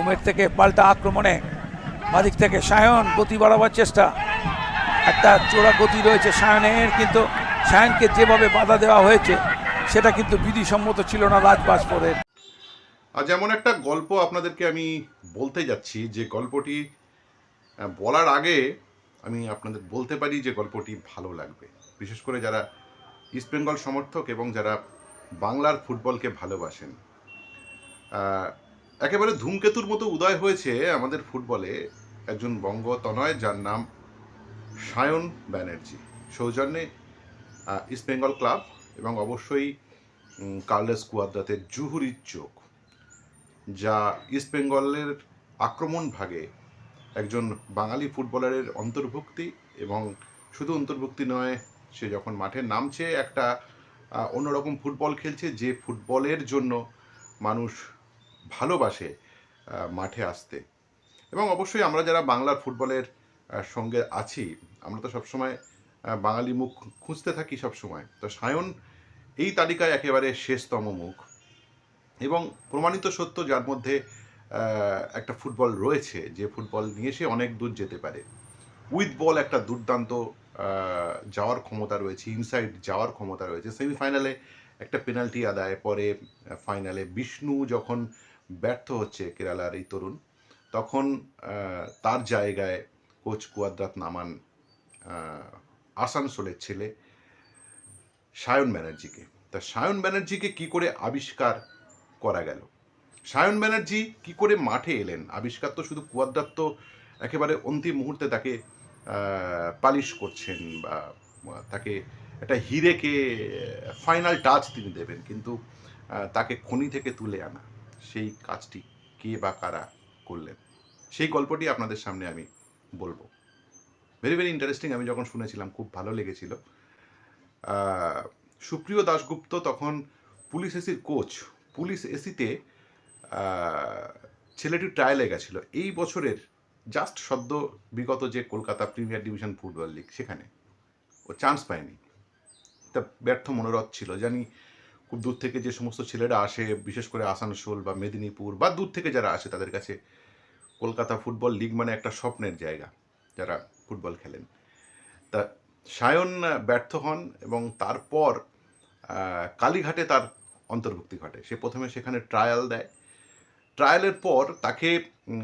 উমের থেকে পাল্টা আক্রমণে বাদিক থেকে সায়ন, গতি বাড়াবার চেষ্টা। একটা চোরা গতি রয়েছে সায়নের, কিন্তু সায়নকে যেভাবে বাধা দেওয়া হয়েছে, সেটা কিন্তু বিধিসম্মত ছিল না রাজবাসপুরের আজ এমন একটা গল্প আপনাদেরকে আমি বলতে যাচ্ছি, যে গল্পটি বলার আগে আমি আপনাদের বলতে পারি যে গল্পটি ভালো লাগবে। বিশেষ করে যারা ইস্টবেঙ্গল সমর্থক এবং যারা বাংলার ফুটবলকে ভালোবাসেন। একেবারে ধূমকেতুর মতো উদয় হয়েছে আমাদের ফুটবলে একজন বঙ্গতনয় যার নাম সায়ন ব্যানার্জি। সৌজন্যে আহ, ইস্টবেঙ্গল ক্লাব এবং অবশ্যই কার্লেস কুয়াদ্রাতের জুহুরির চোখ যা ইস্টবেঙ্গলের আক্রমণ ভাগে একজন বাঙালি ফুটবলারের অন্তর্ভুক্তি এবং শুধু অন্তর্ভুক্তি নয় সে যখন মাঠে নামছে একটা অন্যরকম ফুটবল খেলছে যে ফুটবলের জন্য মানুষ ভালোবাসে মাঠে আসতে। এবং অবশ্যই আমরা যারা বাংলার ফুটবলের সঙ্গে আছি, আমরা তো সবসময় বাঙালি মুখ খুঁজতে থাকি সবসময়। তো সায়ন, এই তালিকায় একেবারে শেষতম মুখ। এবং প্রমাণিত সত্য যার মধ্যে একটা ফুটবল রয়েছে, যে ফুটবল নিয়ে সে অনেক দূর যেতে পারে। উইথ বল একটা দুর্দান্ত যাওয়ার ক্ষমতা রয়েছে, ইনসাইড যাওয়ার ক্ষমতা রয়েছে। সেমিফাইনালে একটা পেনাল্টি আদায় পরে ফাইনালে বিষ্ণু যখন ব্যর্থ হচ্ছে কেরালার এই তরুণ, তখন তার জায়গায় কোচ কুয়াদ্রাত নামান আসানসোলের ছেলে সায়ন ব্যানার্জিকে। তা সায়ন ব্যানার্জিকে কি করে আবিষ্কার করা গেল? সায়ন ব্যানার্জি কি করে মাঠে এলেন? আবিষ্কার তো শুধু কুয়াদ্রাত তো একেবারে অন্তিম মুহূর্তে তাকে পালিশ করছেন বা তাকে একটা হিরেকে ফাইনাল টাচ তিনি দেবেন। কিন্তু তাকে খনি থেকে তুলে আনা। সেই কাজটি কে বা কারা করলেন? সেই গল্পটি আপনাদের সামনে আমি বলব। ভেরি ভেরি ইন্টারেস্টিং আমি যখন শুনেছিলাম, খুব ভালো লেগেছিল। সুপ্রিয় দাশগুপ্ত তখন পুলিশ এসির কোচ, পুলিশ এসিতে ছেলেটি ট্রায়ালে গেছিল। এই বছরের জাস্ট সদ্য বিগত যে Kolkata premier division football league সেখানে। ও চান্স পায়নি। তা ব্যর্থ মনোরথ ছিল। জানি খুব দূর থেকে যে সমস্ত ছেলেরা আসে, বিশেষ করে আসানসোল বা মেদিনীপুর বা দূর থেকে যারা আসে তাদের কাছে কলকাতা ফুটবল লিগ মানে একটা স্বপ্নের জায়গা যারা ফুটবল খেলেন। তা সায়ন ব্যর্থ হন এবং তারপর কালীঘাটে তার অন্তর্ভুক্তি ঘটে। সে প্রথমে সেখানে ট্রায়াল দেয়। ট্রায়ালের পর তাকে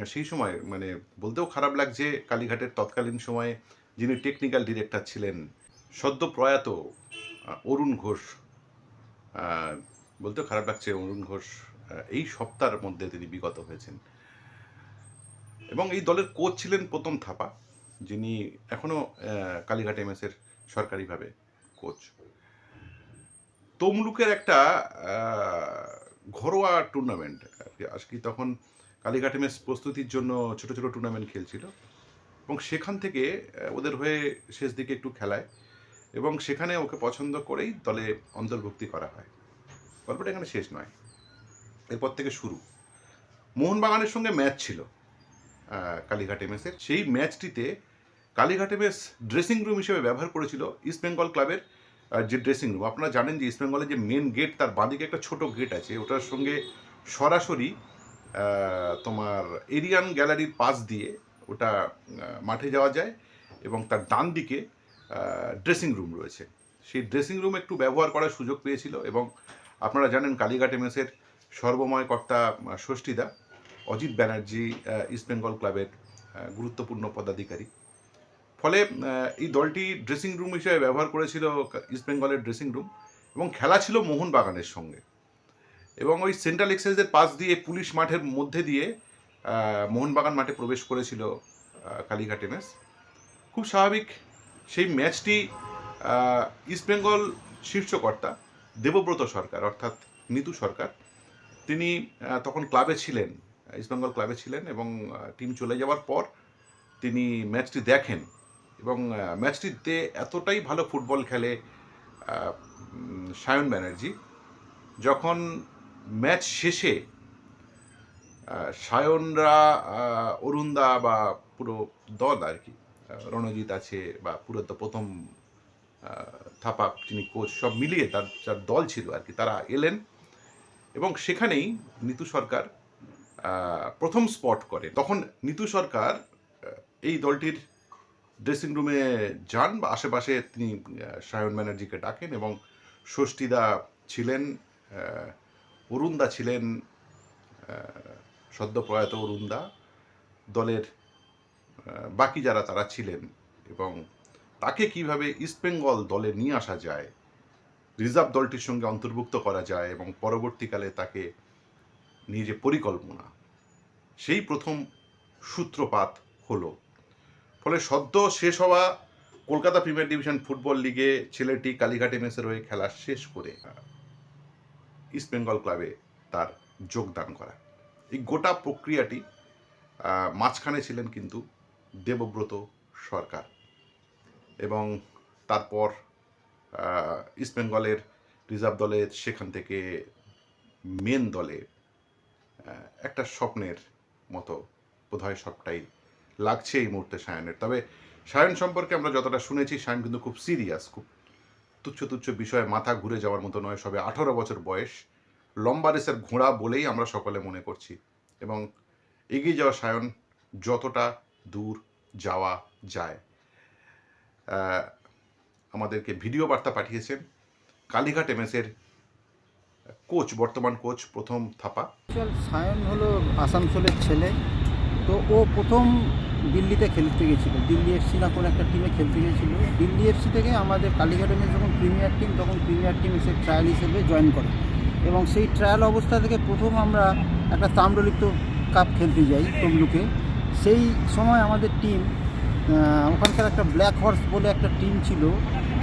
সেই সময় মানে বলতেও খারাপ লাগছে কালীঘাটের তৎকালীন সময়ে যিনি টেকনিক্যাল ডিরেক্টর ছিলেন সদ্য প্রয়াত অরুণ ঘোষ। বলতেও খারাপ লাগছে অরুণ ঘোষ এই সপ্তাহের মধ্যে তিনি বিগত হয়েছেন। এবং এই দলের কোচ ছিলেন প্রথম থাপা, যিনি এখনও কালীঘাট এম এমএসের সরকারিভাবে কোচ। তমলুকের একটা ঘরোয়া টুর্নামেন্ট আজকে তখন কালীঘাট এমএস প্রস্তুতির জন্য ছোট ছোট টুর্নামেন্ট খেলছিল। এবং সেখান থেকে ওদের হয়ে শেষ দিকে একটু খেলায়। এবং সেখানে ওকে পছন্দ করেই দলে অন্তর্ভুক্তি করা হয়। গল্পটা এখানে শেষ নয়। এরপর থেকে শুরু। মোহনবাগানের সঙ্গে ম্যাচ ছিল কালীঘাট এমএসের সেই ম্যাচটিতে কালীঘাট এমএস ড্রেসিং রুম হিসেবে ব্যবহার করেছিল ইস্ট বেঙ্গল ক্লাবের যে ড্রেসিং রুম আপনারা জানেন যে ইস্ট বেঙ্গলের যে মেন গেট তার বাঁদিকে একটা ছোট গেট আছে। ওটার সঙ্গে সরাসরি তোমার এরিয়ান গ্যালারির পাশ দিয়ে ওটা মাঠে যাওয়া যায় এবং তার ডান দিকে ড্রেসিং রুম রয়েছে। সেই ড্রেসিং রুম একটু ব্যবহার করার সুযোগ পেয়েছিল এবং আপনারা জানেন কালীঘাট এমএসের সর্বময় কর্তা ষষ্ঠীদা, অজিত ব্যানার্জি ইস্ট বেঙ্গল ক্লাবের গুরুত্বপূর্ণ পদাধিকারী। ফলে এই দলটি ড্রেসিং রুম হিসেবে ব্যবহার করেছিল ইস্ট বেঙ্গলের ড্রেসিং রুম এবং খেলা ছিল মোহনবাগানের সঙ্গে। এবং ওই সেন্ট্রাল এক্সাইজের পাশ দিয়ে পুলিশ মাঠের মধ্যে দিয়ে মোহনবাগান মাঠে প্রবেশ করেছিল কালীঘাট এমএস খুব স্বাভাবিক সেই ম্যাচটি আহ, ইস্ট বেঙ্গল শীর্ষকর্তা দেবব্রত সরকার অর্থাৎ নিতু সরকার তিনি তখন ক্লাবে ছিলেন ইস্ট বেঙ্গল ক্লাবে ছিলেন এবং টিম চলে যাওয়ার পর তিনি ম্যাচটি দেখেন এবং ম্যাচটিতে এতটাই ভালো ফুটবল খেলে সায়ন ব্যানার্জি যখন ম্যাচ শেষে সায়নরা অরুণদা বা পুরো দল আর কি রণজিৎ আছে বা পুরো তো প্রথম থাপা যিনি কোচ সব মিলিয়ে তার যার দল ছিল আর কি তারা এলেন এবং সেখানেই নিতু সরকার প্রথম স্পট করে। তখন নিতু সরকার এই দলটির ড্রেসিং রুমে যান বা আশেপাশে তিনি সায়ন ব্যানার্জিকে ডাকেন এবং ষষ্ঠীদা ছিলেন অরুণদা ছিলেন আহ, সদ্য প্রয়াত অরুণদা। দলের বাকি যারা তারা ছিলেন এবং তাকে কীভাবে ইস্টবেঙ্গল দলে নিয়ে আসা যায়, রিজার্ভ দলটির সঙ্গে অন্তর্ভুক্ত করা যায় এবং পরবর্তীকালে তাকে নিয়ে যে পরিকল্পনা, সেই প্রথম সূত্রপাত হলো। ফলে সদ্য শেষ হওয়া কলকাতা প্রিমিয়ার ডিভিশন ফুটবল লিগে ছেলেটি কালীঘাটে মেসের হয়ে খেলা শেষ করে ইস্টবেঙ্গল ক্লাবে তার যোগদান করা। এই গোটা প্রক্রিয়াটি মাঝখানে ছিলেন কিন্তু দেবব্রত সরকার এবং তারপর ইস্টবেঙ্গলের রিজার্ভ দলে সেখান থেকে মেন দলে একটা স্বপ্নের মতো বোধহয় সবটাই লাগছে এই মুহূর্তে সায়নের। তবে সায়ন সম্পর্কে আমরা যতটা শুনেছি, সায়ন কিন্তু খুব সিরিয়াস খুব তুচ্ছ তুচ্ছ বিষয়ে মাথা ঘুরে যাওয়ার মতো নয়, সবে আঠারো বছর বয়স। লম্বা রেসের ঘোড়া বলেই আমরা সকলে মনে করছি। এবং এগিয়ে যাওয়া সায়ন যতটা দূর যাওয়া যায়। আমাদেরকে ভিডিও বার্তা পাঠিয়েছেন কালীঘাট এমএসের কোচ, বর্তমান কোচ, প্রথম থাপা। সায়ন হলো আসানসোলের ছেলে। তো ও প্রথম দিল্লিতে খেলতে গেছিল। দিল্লি এফসি না কোনো একটা টিমে খেলতে গেছিল। দিল্লি এফসি থেকে আমাদের কালীঘাট কালীঘাটে যখন প্রিমিয়ার টিম তখন প্রিমিয়ার টিম এসে ট্রায়াল হিসেবে জয়েন করে। এবং সেই ট্রায়াল অবস্থা থেকে প্রথম আমরা একটা তাম্রলিপ্ত কাপ খেলতে যাই তমলুকে। সেই সময় আমাদের টিম ওখানকার একটা ব্ল্যাক হর্স বলে একটা টিম ছিল,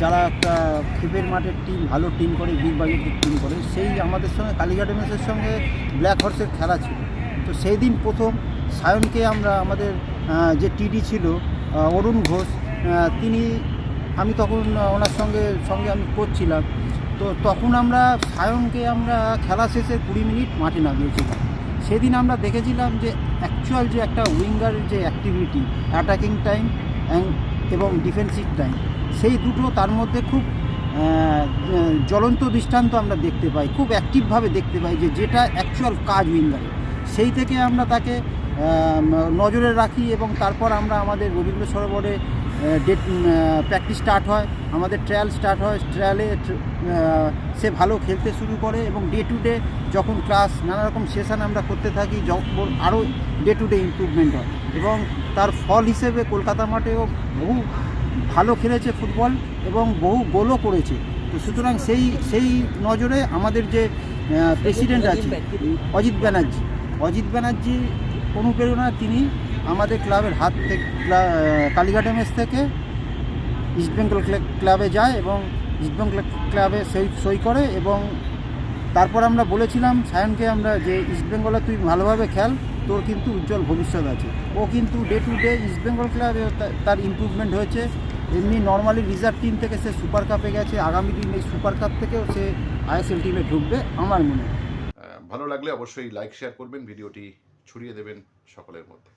যারা একটা ক্ষেপের মাঠের টিম ভালো টিম করে বিগ বাজেটের টিম করে, সেই আমাদের সঙ্গে কালীঘাট এমএসের সঙ্গে ব্ল্যাক হর্সের খেলা ছিল। তো সেই দিন প্রথম সায়নকে আমরা, আমাদের যে টিডি ছিল অরুণ ঘোষ তিনি, আমি তখন ওনার সঙ্গে সঙ্গে আমি করছিলাম তো তখন আমরা সায়নকে আমরা খেলা শেষে কুড়ি মিনিট মাঠে নামিয়েছিলাম। সেদিন আমরা দেখেছিলাম যে অ্যাকচুয়াল যে একটা উইঙ্গারের যে অ্যাক্টিভিটি অ্যাটাকিং টাইম এবং ডিফেন্সিভ টাইম সেই দুটো তার মধ্যে খুব জ্বলন্ত দৃষ্টান্ত আমরা দেখতে পাই, খুব অ্যাক্টিভভাবে দেখতে পাই যে যেটা অ্যাকচুয়াল কাজ উইঙ্গারের সেই থেকে আমরা তাকে নজরে রাখি এবং তারপর আমরা আমাদের রবীন্দ্র সরোবরে ডেট প্র্যাকটিস স্টার্ট হয়, আমাদের ট্রায়াল স্টার্ট হয় ট্রায়ালে সে ভালো খেলতে শুরু করে এবং ডে টু ডে যখন ক্লাস নানা রকম সেশন আমরা করতে থাকি, যখন আরও ডে টু ডে ইমপ্রুভমেন্ট হয় এবং তার ফল হিসেবে কলকাতা মাঠেও বহু ভালো খেলেছে ফুটবল এবং বহু গোলও করেছে। তো সুতরাং সেই সেই নজরে আমাদের যে প্রেসিডেন্ট আছে অজিত ব্যানার্জি। অজিত ব্যানার্জি অনুপ্রেরণা তিনি আমাদের ক্লাবের হাত থেকে, ক্লা- কালীঘাট এমএস থেকে ইস্টবেঙ্গল ক্লা- ক্লাবে যায় এবং ইস্টবেঙ্গল ক্লাবে সই সই করে এবং তারপর আমরা বলেছিলাম, সায়নকে আমরা যে ইস্টবেঙ্গলে তুই ভালোভাবে খেল, তোর কিন্তু উজ্জ্বল ভবিষ্যৎ আছে। ও কিন্তু ডে টু ডে ইস্টবেঙ্গল ক্লাবে তার ইমপ্রুভমেন্ট হয়েছে। এমনি নর্মালি রিজার্ভ টিম থেকে সে সুপার কাপে গেছে, আগামী দিন এই সুপার কাপ থেকেও সে আইএসএল টিমে ঢুকবে, আমার মনে ভালো লাগলে অবশ্যই লাইক শেয়ার করবেন, ভিডিওটি ছড়িয়ে দেবেন সকলের মধ্যে।